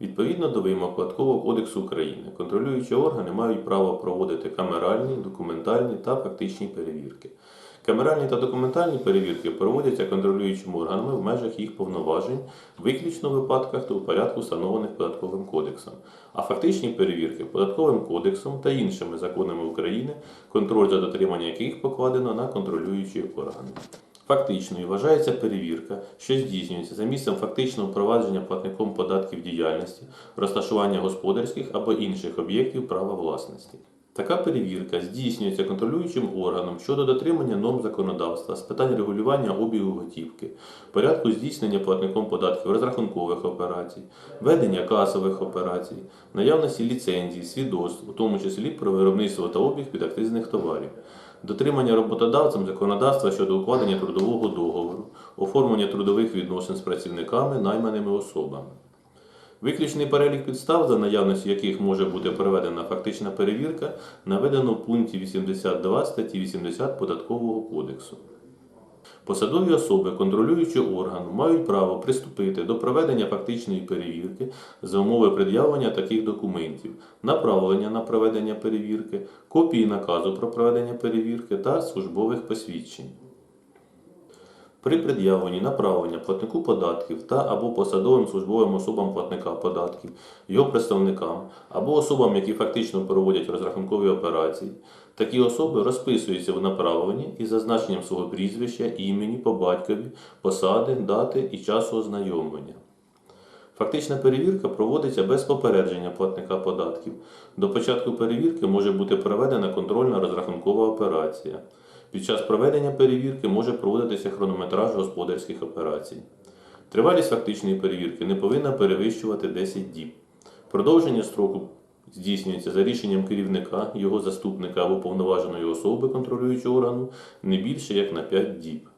Відповідно до вимог Податкового кодексу України, контролюючі органи мають право проводити камеральні, документальні та фактичні перевірки. Камеральні та документальні перевірки проводяться контролюючими органами в межах їх повноважень, виключно в випадках та у порядку, встановлених податковим кодексом. А фактичні перевірки податковим кодексом та іншими законами України, контроль за дотримання яких покладено на контролюючі органи. Фактичною вважається перевірка, що здійснюється за місцем фактичного провадження платником податків діяльності, розташування господарських або інших об'єктів права власності. Така перевірка здійснюється контролюючим органом щодо дотримання норм законодавства з питань регулювання обігу готівки, порядку здійснення платником податків розрахункових операцій, ведення касових операцій, наявності ліцензій, свідоцтв, у тому числі про виробництво та обіг підакцизних товарів, дотримання роботодавцем законодавства щодо укладення трудового договору, оформлення трудових відносин з працівниками, найманими особами. Виключний перелік підстав, за наявності яких може бути проведена фактична перевірка, наведено в пункті 82 статті 80 Податкового кодексу. Посадові особи контролюючого органу мають право приступити до проведення фактичної перевірки за умови пред'явлення таких документів, направлення на проведення перевірки, копії наказу про проведення перевірки та службових посвідчень. При пред'явленні направлення платнику податків та або посадовим службовим особам платника податків, його представникам або особам, які фактично проводять розрахункові операції, такі особи розписуються в направленні із зазначенням свого прізвища, імені, по батькові, посади, дати і часу ознайомлення. Фактична перевірка проводиться без попередження платника податків. До початку перевірки може бути проведена контрольна розрахункова операція. Під час проведення перевірки може проводитися хронометраж господарських операцій. Тривалість фактичної перевірки не повинна перевищувати 10 діб. Продовження строку здійснюється за рішенням керівника, його заступника або повноваженої особи контролюючого органу не більше як на 5 діб.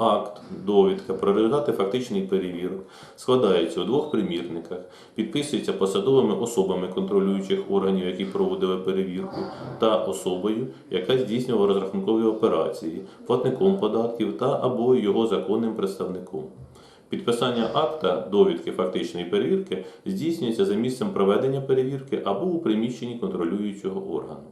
Акт, довідка про результати фактичних перевірок складається у двох примірниках, підписується посадовими особами контролюючих органів, які проводили перевірку, та особою, яка здійснювала розрахункові операції, платником податків та або його законним представником. Підписання акта довідки фактичної перевірки здійснюється за місцем проведення перевірки або у приміщенні контролюючого органу.